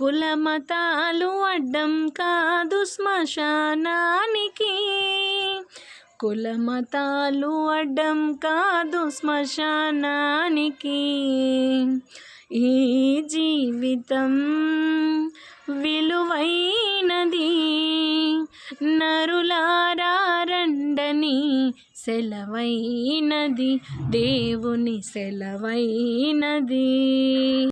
కులమతాలు అడ్డం కాదు శ్మశానానికి. కులమతాలు అడ్డం కాదు శ్మశానానికి. ఈ జీవితం విలువైనది. నరులారండని సెలవైనది. దేవుని సెలవైనది.